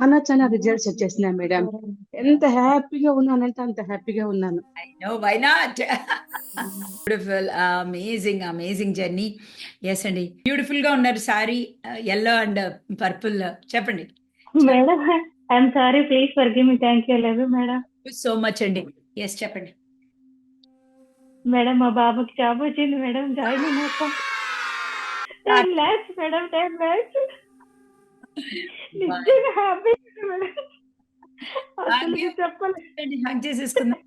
చాలా చాలా రిజల్ట్స్ వచ్చేసినాయి మేడం. ఎంత హ్యాపీగా ఉన్నానంటే అంత హ్యాపీగా ఉన్నాను. I know why not beautiful amazing amazing journey yes అండి. బ్యూటిఫుల్గా ఉన్నారు సారీ ఎల్లో అండ్ పర్పుల్ చెప్పండి. Madam I'm sorry please forgive me thank you love madam so much అండి. ఎస్ చెప్పండి. మేడం మా బాబుకి జాబ్ వచ్చింది మేడం జాయిన్ అయినాక ten lakhs madam ten lakhs madam. Haq చేసేసుకుందాం.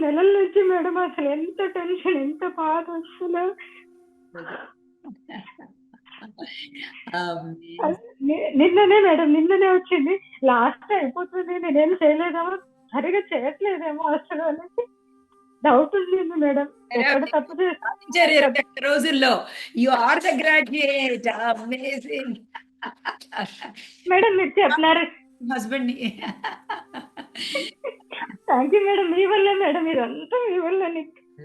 నెలల నుంచి మేడం అసలు ఎంత టెన్షన్ ఎంత బాధ అసలు. నిన్ననే మేడం నిన్ననే వచ్చింది. లాస్ట్ అయిపోతుంది నేనేం చేయలేదేమో సరిగా చేయట్లేదేమో అసలు అనేసి డౌట్ ఉంది మేడం ఎక్కడ తప్పు రోజుల్లో. You are the graduate amazing madam మీరు చెప్పినారు. హస్బెండ్ థ్యాంక్ యూ మేడం మీ వల్లే మేడం ఇదంతా మీ వల్ల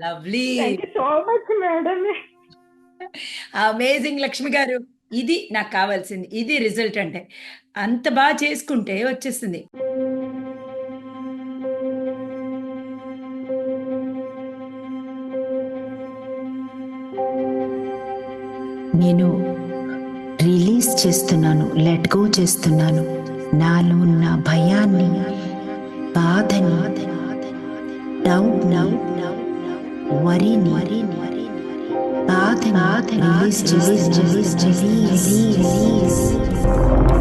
lovely so much madam amazing Lakshmi garu. ఇది నాకు కావాల్సింది. ఇది రిజల్ట్ అంటే అంత బాగా చేసుకుంటే వచ్చేస్తుంది. నేను రిలీజ్ చేస్తున్నాను లెట్ గో చేస్తున్నాను. నాలో ఉన్న భయాన్ని బాధని డౌట్ వరిని బాధని release release release release release release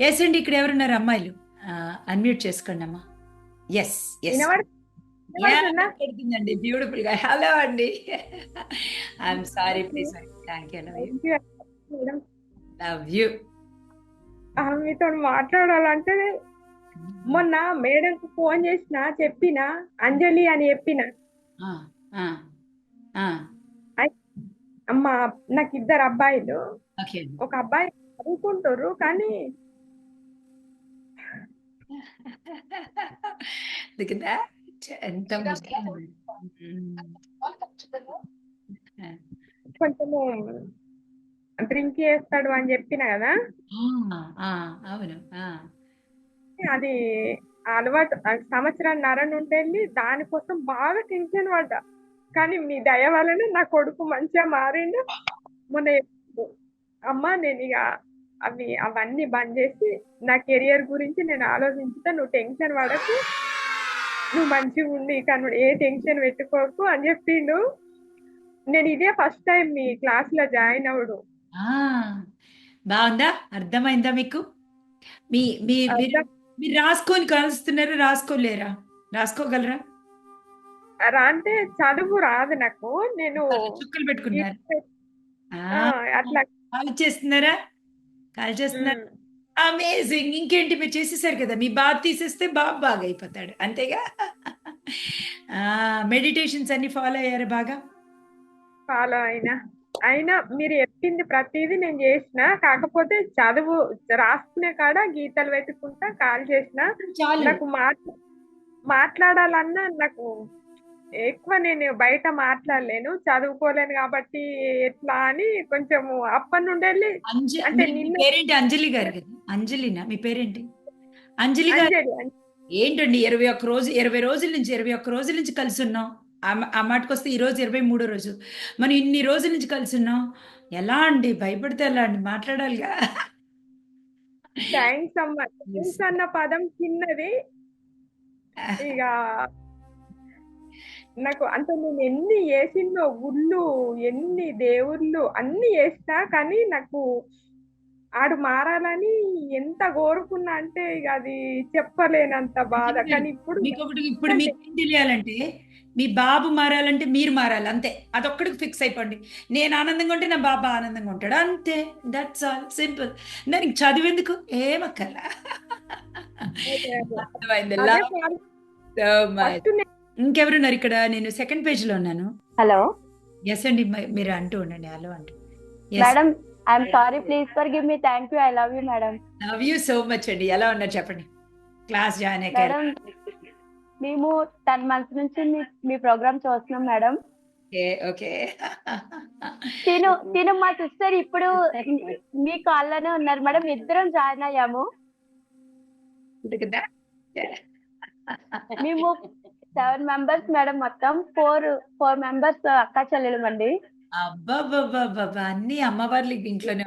yes అండి ఇక్కడ ఎవరున్నారు? అమ్మాయిలు. అన్మ్యూట్ చేసుకోండి అమ్మా. Yes yes? అండి. బ్యూటిఫుల్గా హలో అండి I'm sorry please thank you madam love you మీతో మాట్లాడాలంటే మొన్న మేడంకు ఫోన్ చేసిన చెప్పిన అంజలి అని చెప్పిన. అమ్మ నాకు ఇద్దరు అబ్బాయిలు. ఒక అబ్బాయి చదువుకుంటారు కానీ Look at that. ఎంత. కొంచెము డ్రింక్ చేస్తాడు అని చెప్పిన కదా ఆ, ఆ, అవును. ఆ. అది అలవాటు సంవత్సరాన్నర నుండి వెళ్ళి దానికోసం బాగా టెన్షన్ పడ్డా. కానీ మీ దయ వలన నా కొడుకు మంచిగా మారిండు. మొన్న అమ్మ నేను ఇక అవి అవన్నీ బంద్ చేసి నా కెరియర్ గురించి నేను ఆలోచించుతా నువ్వు టెన్షన్ పడకు. నువ్వు మంచిగా ఉండి నువ్వు ఏ టెన్షన్ పెట్టుకోకు అని చెప్పిండు. నేను ఇదే ఫస్ట్ టైం మీ క్లాస్లో జాయిన్ అవుడు బాగుందా? అర్థమైందా మీకు? మీ మీ మీరు రాసుకొని కలుస్తున్నారా రాసుకోలేరా? రాసుకోగలరా? రా అంటే చదువు రాదు నాకు. నేను చుక్కలు పెట్టుకున్నారు అట్లా చేస్తున్నారా కాల్ చేస్తున్నారా. అమేజింగ్ ఇంకేంటి మీరు చేసేసారు కదా? మీ బాధ తీసేస్తే బాబు బాగా అయిపోతాడు. అంతేగా? మెడిటేషన్స్ అన్ని ఫాలో అయ్యారు బాగా? ఫాలో అయినా. అయినా మీరు చెప్పింది ప్రతిదీ నేను చేసిన. కాకపోతే చదువు రాసుకునే కాడ గీతలు పెట్టుకుంటా కాల్ చేసిన. నాకు మాట్లా మాట్లాడాలన్నా నాకు ఎక్కువ నేను బయట మాట్లాడలేను. చదువుకోలేను కాబట్టి ఎట్లా అని కొంచెము అప్పటి నుండి వెళ్ళి అంటే పేరేంటి? అంజలి గారు అంజలినా? మీ పేరేంటి? అంజలి గారు. ఏంటండి ఇరవై ఒక్క రోజు ఇరవై రోజుల నుంచి ఇరవై ఒక్క రోజుల నుంచి కలిసి ఉన్నాం ఆ మాటకు వస్తే ఈ రోజు ఇరవై మూడో రోజు. మనం ఇన్ని రోజుల నుంచి కలిసి ఉన్నాం ఎలా అండి? భయపడితే ఎలా అండి? మాట్లాడాలిగా థ్యాంక్స్ అమ్మ. అన్న పదం చిన్నది. ఇక నాకు అంటే నేను ఎన్ని చేసిందో గుళ్ళు ఎన్ని దేవుళ్ళు అన్ని చేసినా కానీ నాకు ఆడు మారాలని ఎంత కోరుకున్నా అంటే ఇక అది చెప్పలేనంత బాధ. కానీ ఇప్పుడు ఇప్పుడు మీకు ఏం తెలియాలంటే మీ బాబు మారాలంటే మీరు మారాలి అంతే. అదొక్కడికి ఫిక్స్ అయిపోండి. నేను ఆనందంగా ఉంటే నా బాబా ఆనందంగా ఉంటాడు అంతే. దట్స్ ఆల్ సింపుల్ దానికి చదివేందుకు ఏమక్కర్లా నేను ఇంకెవరున్నారు ఇక్కడ? నేను సెకండ్ పేజ్లో ఉన్నాను. హలో ఎస్ అండి మీరు అంటూ ఉండండి హలో అంటూ. Madam I'm sorry please forgive me thank you I love you madam love you so much అండి ఎలా ఉన్నారు చెప్పండి? క్లాస్ జాయిన్ అయ్యారు మేము టెన్ మంత్స్ నుంచి మీ ప్రోగ్రామ్ చూస్తున్నాం మేడం ఓకే తిను తిను మా సిస్టర్ ఇప్పుడు మీ కాల్లోనే ఉన్నారు మేడం ఇద్దరం జాయిన్ అయ్యాము. మేము సెవెన్ మెంబర్స్ మేడం మొత్తం. ఫోర్ ఫోర్ మెంబర్స్ అక్క చెల్లెలు అండి. అన్ని అమ్మవార్లు ఇంట్లోనే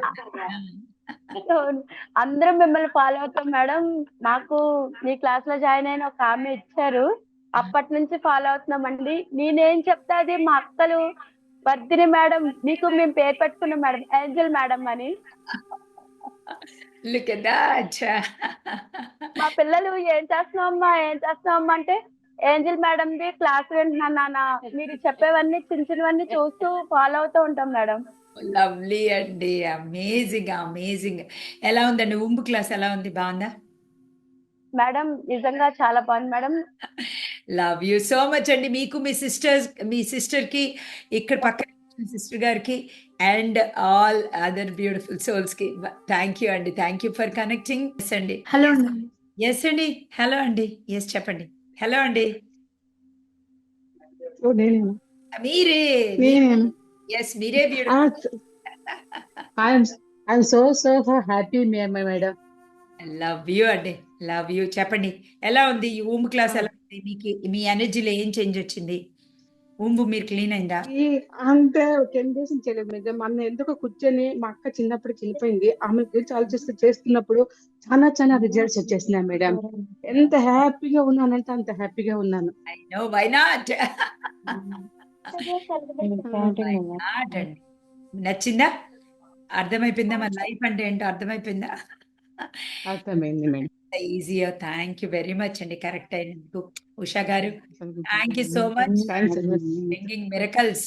అందరం మిమ్మల్ని ఫాలో అవుతాం మేడం మాకు మీ క్లాస్లో జాయిన్ అయిన ఒక ఆమె ఇచ్చారు. అప్పటి నుంచి ఫాలో అవుతున్నామండి నేనేం చెప్తా అది మా అక్కలు. వర్ధిని మేడం మీకు మేము పేరు పెట్టుకున్నాం మేడం ఏంజల్ మేడం అని. మా పిల్లలు ఏం చేస్తున్నావు అమ్మా? ఏం చేస్తున్నావు అమ్మా? అంటే ఏంజల్ మేడం ది క్లాస్ వింటున్నాను నాన్న. మీరు చెప్పేవన్నీ చిన్న చిన్నవన్నీ చూస్తూ ఫాలో అవుతూ ఉంటాం మేడం. లవ్లీ అండి. Amazing amazing. ఎలా ఉందండి? ఉంబు క్లాస్ ఎలా ఉంది? బాగుందా? మేడం నిజంగా చాలా బాగుంది madam. Love you so much అండి. మీకు మీ సిస్టర్స్ మీ సిస్టర్కి ఇక్కడ పక్కన సిస్టర్ గారికి అండ్ ఆల్ అదర్ బ్యూటిఫుల్ సోల్స్కి థ్యాంక్ యూ అండి. Thank you for connecting yes అండి. హలో అండి. ఎస్ అండి. హలో అండి. ఎస్ చెప్పండి. హలో అండి. మీరే. ఎస్ మీరే I'm so so happy madam. Love you అండి. లవ్ యూ చెప్పండి. ఎలా ఉంది? ఈ ఊంబు క్లాస్ ఎలా ఉంది? మీకు మీ ఎనర్జీలో ఏం చేంజ్ వచ్చింది? ఊంబు మీరు క్లీన్ అయిందా? అంటే టెన్ డేస్ చేయలేదు. మేడం మొన్న ఎందుకో కూర్చొని మా అక్క చిన్నప్పుడు చనిపోయింది. ఆమె గురించి ఆలోచిస్తూ చేస్తున్నప్పుడు చాలా చాలా రిజల్ట్స్ వచ్చేసినాయి మేడం. ఎంత హ్యాపీగా ఉన్నానంటే అంత హ్యాపీగా ఉన్నాను. ఐ నో వై నాట్ నచ్చిందా? అర్థమైపోయిందా? మన లైఫ్ అంటే ఏంటో అర్థమైపోయిందా? అర్థమైంది madam. Easy thank you very much అండి కరెక్ట్ అయినందుకు Usha garu thank you so much thanks bringing miracles